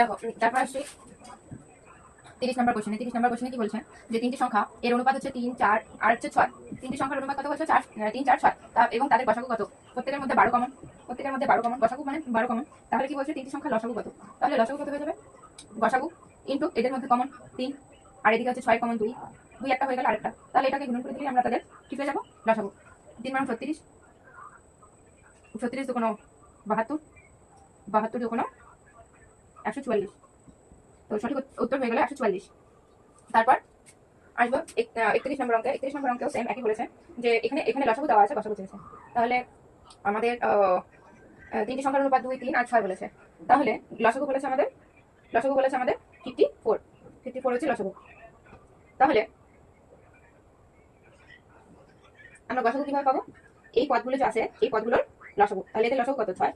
দেখো তারপর আসছি তিরিশ নম্বর কোশ্চেনে তিরিশ নম্বর কোশ্চেনে কি বলছে? যে তিনটি সংখ্যা, এর অনুপাত হচ্ছে তিন, চার আর হচ্ছে ছয়। তিনটি সংখ্যার অনুপাত কত বলছে চার তিন, চার, ছয়। এবং তাদের গসাগু কত? প্রত্যেকের মধ্যে বারো কমন প্রত্যেকের মধ্যে বারো কমন গসাগু মানে বারো কমন তাহলে কি বলছে? তিনটি সংখ্যা লসাগু কত? তাহলে লসাগু কত হয়ে যাবে? গসাগু ইন্টু এদের মধ্যে কমন তিন। আর এদিকে হচ্ছে ছয় কমন দুই। দুই একটা হয়ে গেল আরেকটা। তাহলে এটাকে গুণ করে দিলে আমরা তাদের কি পেয়ে যাব? লসাগু। তিন মানে ছত্রিশ। ছত্রিশ দুকোনো বাহাত্তর। বাহাত্তর দুকোনো একশো চুয়াল্লিশ। তো সঠিক উত্তর হয়ে গেল একশো চুয়াল্লিশ। তারপর আসব এক- একত্রিশ নম্বর অঙ্কে। একত্রিশ নম্বর অঙ্কেও সেম একই বলেছে, যে এখানে এখানে লসাগু দেওয়া আছে গসাগু চেয়েছে। তাহলে আমাদের তিনটি সংখ্যার অনুপাত দুই, তিন আর ছয় বলেছে। তাহলে লসাগু বলেছে আমাদের, লসাগু বলেছে আমাদের ফিফটি ফোর ফিফটি ফোর হচ্ছে লসাগু। তাহলে আমরা গসাগু কীভাবে পাবো? এই পদগুলো যে আছে, এই পদগুলোর লসাগু। তাহলে এদের লসাগু কত? ছয়।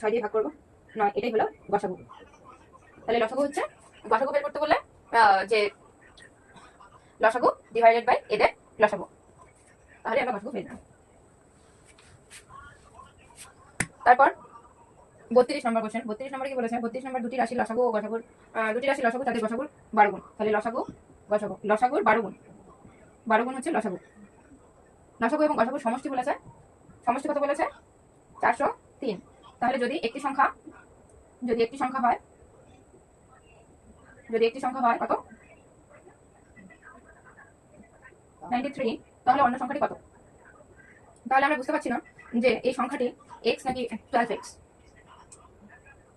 ছয় দিয়ে ভাগ করব। নয়, এটাই হলো গসাগু তাহলে লসাগু হচ্ছে গসাগু বের করতে বললে যে লসাগু ডিভাইডেড বাই এদের লসাগু। তাহলে আমরা গসাগু পেয়ে যাব তারপর বত্রিশ নম্বর কোশ্চেন বত্রিশ নম্বরে কি বলেছে? বত্রিশ নম্বর দুটি রাশি লসাগু ও গসাগুর দুটি রাশি লসাগু তাদের গসাগুর বারো গুণ। তাহলে লসাগু গসাগু লসাগুর বারো গুণ। বারো গুণ হচ্ছে লসাগু। লসাগু এবং গসাগুর সমষ্টি বলেছে। সমষ্টি কত বলেছে? চারশো তিন। তাহলে যদি একটি সংখ্যা যদি একটি সংখ্যা হয়, যদি একটি সংখ্যা হয় কত? নাইনটি থ্রি তাহলে অন্য সংখ্যাটি কত? তাহলে আমরা বুঝতে পারছি না যে এই সংখ্যাটি এক্স নাকি টুয়েলভ এক্স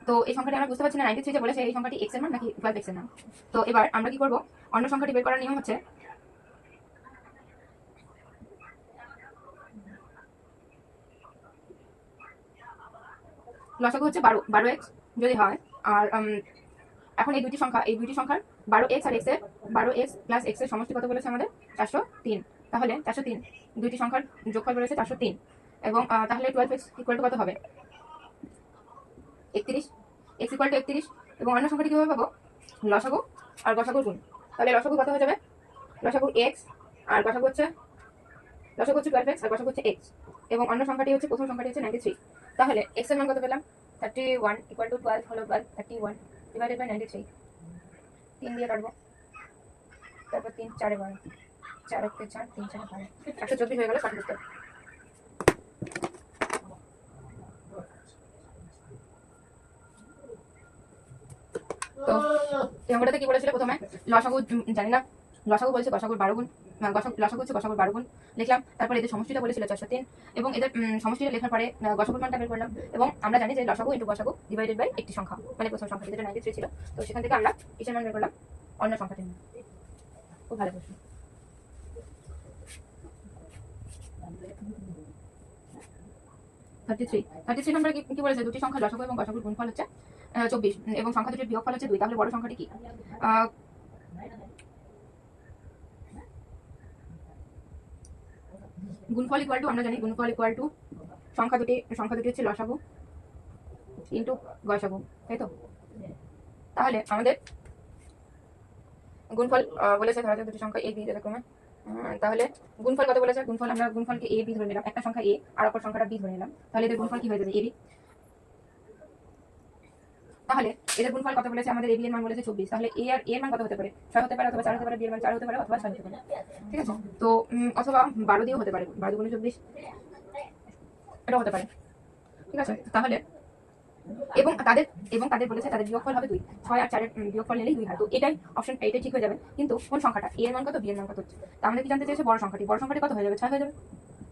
তো এই সংখ্যাটি আমরা বুঝতে পারছি না নাইনটি থ্রি যে বলেছে, এই সংখ্যাটি এক্সের মান নাকি টুয়েলভ এক্সের তো এবার আমরা কি করব? অন্য সংখ্যাটি বের করার নিয়ম হচ্ছে লসাগু হচ্ছে বারো বারো এক্স যদি হয়, আর এখন এই দুটি সংখ্যা, এই দুটি সংখ্যার বারো এক্স আর এক্সের বারো এক্স প্লাস এক্সের সমষ্টি কত বলেছে আমাদের? চারশো তিন। তাহলে চারশো তিন। দুইটি সংখ্যার যোগফল বলেছে চারশো তিন। এবং তাহলে টুয়েলভ এক্স ইকুয়াল টু কত হবে? একত্রিশ। এক্স ইকুয়াল টু একত্রিশ। এবং অন্য সংখ্যাটি কীভাবে পাবো? লসাগু আর গসাগুর গুণ। তাহলে লসাগু কত হয়ে যাবে? লসাগু এক্স আর গসাগু হচ্ছে, লসাগু হচ্ছে টুয়েলভ এক্স আর গসাগু হচ্ছে এক্স এবং অন্য সংখ্যাটি হচ্ছে, প্রথম সংখ্যাটি হচ্ছে নাইনটি থ্রি তাহলে এক্সের মান কত পেলাম? থার্টি ওয়ান ইকুয়াল টু হলো টুয়েলভ থার্টি ওয়ান ডিভাইডেড তিন দিয়ে কাটবো। তারপর তিন, চারে চার একটা চার, তিন চার বারো একশো চব্বিশ হয়ে গেল সঠিক উত্তর তো এই অঙ্কটাতে কি বলেছিল প্রথমে? লসাগু জানি না। লসাগু বলেছে গসাগুর বারো গুণ। গসা- হচ্ছে বারো গুণ লিখলাম। তারপর এদের সমষ্টিটা বলেছিল চারশো তিন এবং এদের সমষ্টিটা লেখার পরে গসাগুর মানটা বের করলাম এবং আমরা জানি যে লসাগু ইন্টু গসাগু ডিভাইডেড বাই একটি সংখ্যা মানে প্রথম সংখ্যা, যেটা নাইনটি থ্রি ছিল। তো সেখান থেকে আমরা কিসের মান বের করলাম? অন্য সংখ্যাটির মান। খুব ভালো প্রশ্ন। থার্টি থ্রি থার্টি থ্রি কি বলেছে? দুটি সংখ্যা লসাগু এবং গসাগুর গুণফল হচ্ছে চব্বিশ এবং সংখ্যা দুটির বিয়োগফল হচ্ছে দুই। তাহলে বড় সংখ্যাটি কি? গুণফল ইকুয়াল টু আমরা জানি গুণফল ইকুয়াল টু সংখ্যা দুটি সংখ্যা দুটি হচ্ছে লসাগু ইন্টু গসাগু, তাই তো? তাহলে আমাদের গুণফল বলেছে ধরা দুটি সংখ্যা এ বি যথাক্রমে তাহলে গুণফল কত বলেছে? গুণফল আমরা গুণফলকে এ বি ধরে নিলাম। একটা সংখ্যা এ আর অপর সংখ্যাটা বি ধরে নিলাম। তাহলে এদের গুণফল কি হয়ে যাবে? এ বি তাহলে এদের গুণফল কত বলেছে? আমাদের এ বি এর মান বলেছে চব্বিশ। তাহলে এ আর, এর মান কত হতে পারে? ছয় হতে পারে অথবা চার হতে পারে বি এর মান চার হতে পারে অথবা ছয় হতে পারে। ঠিক আছে? তো অথবা বারো দিয়েও হতে পারে। বারো দুগুণে চব্বিশ, এটাও হতে পারে। ঠিক আছে? তাহলে, এবং তাদের এবং তাদের বলেছে তাদের বিয়োগফল হবে দুই। ছয় আর চারের বিয়োগফল নিলেই দুই হয়। তো এটাই অপশন এটাই ঠিক হয়ে যাবে। কিন্তু কোন সংখ্যাটা? এর মান কত? বি এর মান কত? হচ্ছে তা আমাদের কি জানতে চেয়েছে? বড় সংখ্যাটি। বড় সংখ্যাটি কত হয়ে যাবে? ছয় হয়ে যাবে।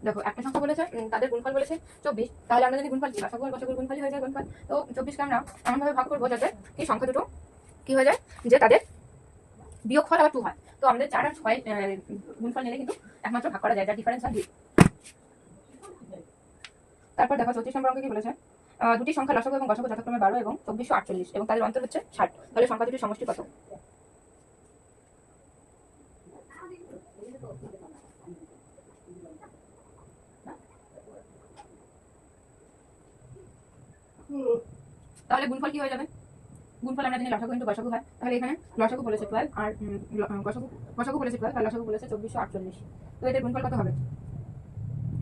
দেখো, একটা সংখ্যা বলেছে তাদের গুণফল বলেছে চব্বিশ। তাহলে আমরা যদি গুণফল লসাগু আর গসাগুর গুণফলই হয়ে যায় গুণফল। তো চব্বিশকে আমরা এমনভাবে ভাগ করব যাতে এই সংখ্যা দুটো কি হয়ে যায়, যে তাদের বিয়োগফল আবার টু হয়। তো আমাদের চার আর ছয় গুণফল নিলে কিন্তু একমাত্র ভাগ করা যায়, যার ডিফারেন্স হয় দুই। তারপর দেখো, চৌত্রিশ নম্বর অঙ্কে কি বলেছে? দুটি সংখ্যা লসাগু এবং গসাগু যথাক্রমে বারো এবং চব্বিশশো আটচল্লিশ, এবং তাদের অন্তর হচ্ছে ষাট। তাহলে সংখ্যা দুটির সমষ্টি কত? তাহলে গুণফল কি হয়ে যাবে? গুণফল আমরা জানি লসাগু ইন্টু গসাগু হয়। তাহলে এখানে লসাগু বলেছে টুয়েলভ আর গসাগু গসাগু বলেছে টুয়েলভ আর লসাগু বলেছে চব্বিশশো আটচল্লিশ। তো এদের গুণফল কত হবে?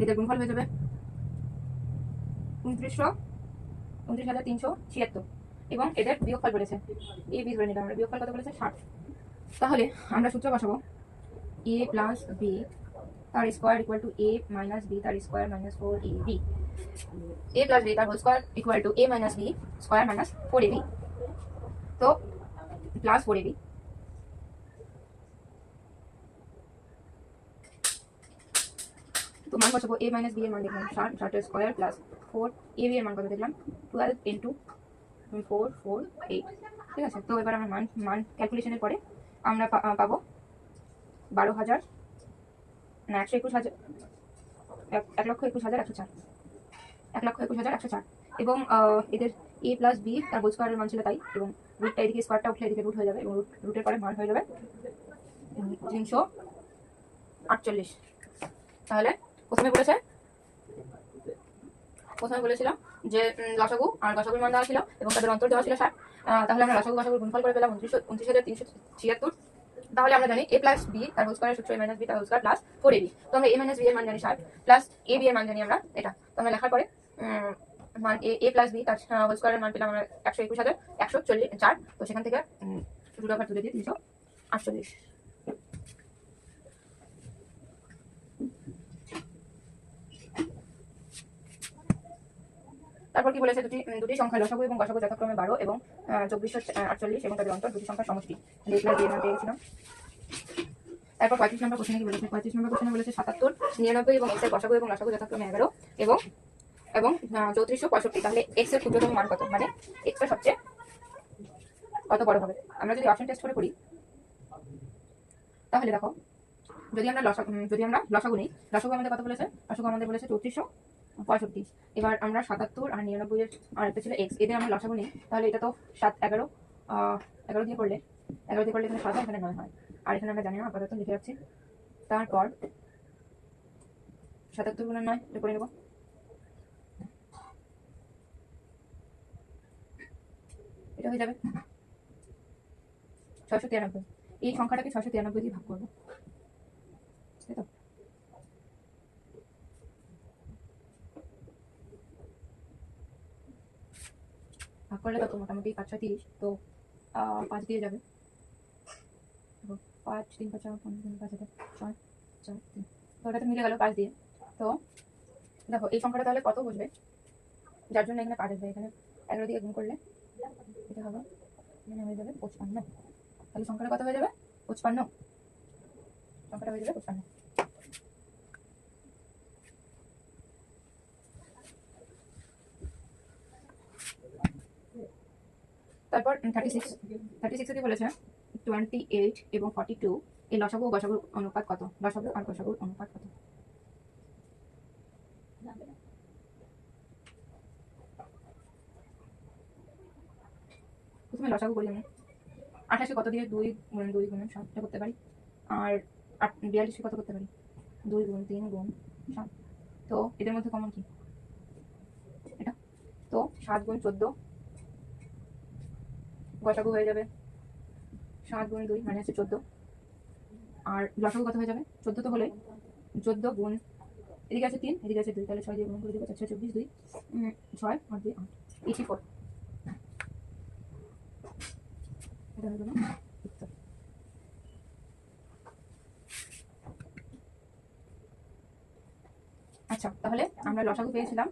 এদের গুণফল হয়ে যাবে উনত্রিশশো, উনত্রিশ হাজার তিনশো ছিয়াত্তর। এবং এদের বিয়োগফল বলেছে। এ, বি ধরে নিলাম আমরা। বিয়োগফল কত বলেছে? ষাট। তাহলে আমরা সূত্র বসাবো। এ প্লাস বি তার square equal to A minus B তার square minus four A B A plus B তার whole square equal to A minus B square A B তো প্লাস ফোর এ বি তো মান বসাবো এ minus B এর মান দেখলাম, ষাট ষাটের square plus four A B এর মান কত দেখলাম? Twelve into four four eight ঠিক আছে? তো এবার আমরা মান মান ক্যালকুলেশনের পরে আমরা পাবো বারো হাজার না, একশো একুশ হাজার এক লক্ষ একুশ হাজার একশো চার। এক লক্ষ একুশ হাজার একশো চার। এবং এদের এ প্লাস বি তার বোঝ স্কোয়ারের মান ছিল তাই। এবং রুটটা এদিকে স্কোয়ারটা উঠলে এদিকে রুট হয়ে যাবে এবং রুট রুটের পরে মান হয়ে যাবে। তিনশো আটচল্লিশ। তাহলে প্রথমে বলেছে, প্রথমে বলেছিলাম যে লসাগু আর গসাগুর মান দেওয়া ছিল এবং তাদের অন্তর দেওয়া ছিল ষাট। তাহলে আমরা লসাগু গসাগুর গুণফল করে পেলাম উনত্রিশ উনত্রিশ হাজার তিনশো ছিয়াত্তর। তাহলে আমরা জানি এ প্লাস বি তার হোল স্কোয়ার সূত্র এ মাইনাস বি তার whole square plus four A B তো আমরা এ মাইনাস বি এর মান জানি ষাট প্লাস এ বি এর মান জানি আমরা এটা। তো আমরা লেখার পরে মান এ প্লাস বি তার হোল স্কোয়ারের মান পেলাম আমরা একশো একুশ হাজার, একশো চল্লিশ, চার। তো সেখান থেকে রুট আবার তুলে দিয়ে তিনশো আটচল্লিশ। তারপর কি বলেছে, দুটি দুটি সংখ্যা লসাগু এবং গসাগু যথাক্রমে বারো এবং চব্বিশশো আটচল্লিশ এবং তাদের অন্তর দুটি সংখ্যার সমষ্টি। দেখলে দিয়ে পেয়ে গেছিলাম তারপর পঁয়ত্রিশ নম্বর কোশ্চেনে কি বলেছে? পঁয়ত্রিশ নম্বর কোশ্চেনে বলেছে সাতাত্তর, নিরানব্বই এবং এক্সের গসাগু এবং লসাগু যথাক্রমে এগারো এবং এবং চৌত্রিশশো পঁয়ষট্টি। তাহলে এক্সের ক্ষুদ্রতম মান কত? মানে এক্সটা সবচেয়ে কত বড় হবে? আমরা যদি অপশন টেস্ট করে করি, তাহলে দেখো, যদি আমরা লসা যদি আমরা লসাগু নিই, লসাগু আমাদের কত বলেছে? লসাগু আমাদের বলেছে চৌত্রিশশো। পঁয়ষট্টি। এবার আমরা সাতাত্তর আর নিরানব্বই এর আর একটা ছিল এক্স এদের আমরা লসাগু নিই। তাহলে এটা তো সাত, এগারো এগারো দিয়ে করলে, এগারো দিয়ে করলে এখানে সাত এখানে নয় হয়। আর এখানে আমরা জানি না, আপাতত লিখে রাখছি। তারপর সাতাত্তর গুণের নয়, এটা করে নেব। এটা হয়ে যাবে ছয়শো তিরানব্বই। এই সংখ্যাটাকে ছয়শো তিরানব্বই দিয়ে ভাগ করব। তাই তো? করলে কত মোটামুটি পাঁচশো তিরিশ, তো পাঁচ দিয়ে যাবে। পাঁচ, তিন, পাঁচ পনেরো তিন পাঁচ হাজার ছয় তিন তো ওটা তো মিলে গেল পাঁচ দিয়ে তো দেখো এই সংখ্যাটা তাহলে কত বসবে? যার জন্য এখানে পাঁচ আসবে, এখানে এগারো দিয়ে গুণ করলে এটা হবে, এখানে হয়ে যাবে পঁচপান্ন। তাহলে সংখ্যাটা কত হয়ে যাবে? পঁচপান্ন। সংখ্যাটা হয়ে যাবে পঁচপান্ন। তারপর থার্টি সিক্স থার্টি বলেছে? টোয়েন্টি এইট এবং ফর্টি টু এই লসাগু গসাগুর অনুপাত কত? লসাগু আর গসাগুর অনুপাত কত? প্রথমে লসাগু করি আমি। আঠাশে কত দিয়ে দুই গুণ দুই গুণ সাতটা করতে পারি। আর বিয়াল্লিশে কত করতে পারি? দুই গুণ তিন গুণ সাত। তো এদের মধ্যে কমন কি? এটা? তো সাত গুণ চোদ্দ গসাগু হয়ে যাবে। সাত গুণ দুই মানে হচ্ছে চোদ্দ। আর লসাগু কত হয়ে যাবে? চোদ্দ তো হলে চোদ্দ গুণ, এদিকে আছে তিন, এদিকে আছে দুই, তাহলে ছয় দিয়ে গুণ করে দেবো চারশো চব্বিশ, দুই ছয় আর দুই, আট, এইটি ফোর। এটা আচ্ছা তাহলে আমরা লসাগু পেয়েছিলাম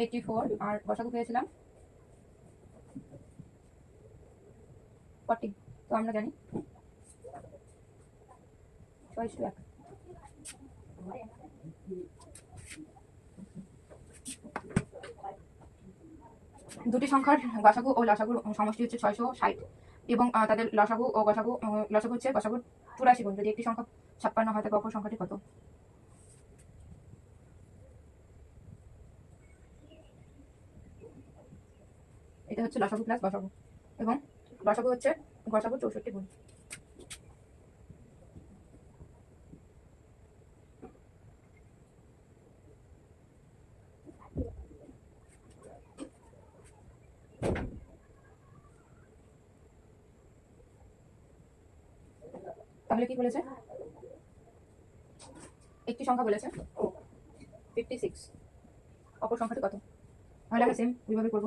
এইটটি ফোর আর গসাগু পেয়েছিলাম ফর্টি তো আমরা জানি। এক। দুটি সংখ্যার গসাগু ও লসাগুর সমষ্টি হচ্ছে ছয়শো ষাট এবং তাদের লসাগু ও গসাগু লসাগু হচ্ছে গসাগুর চুরাশি গুণ। যদি একটি সংখ্যা ছাপ্পান্ন হয় তবে অপর সংখ্যাটি কত? এটা হচ্ছে লসাগু প্লাস গসাগু এবং গসাগু হচ্ছে গসাগু চৌষট্টি গুণ। তাহলে কি বলেছে? একটি সংখ্যা বলেছে। ফিফটি সিক্স অপর সংখ্যাটি কত? তাহলে আমরা সেম ওইভাবে করব।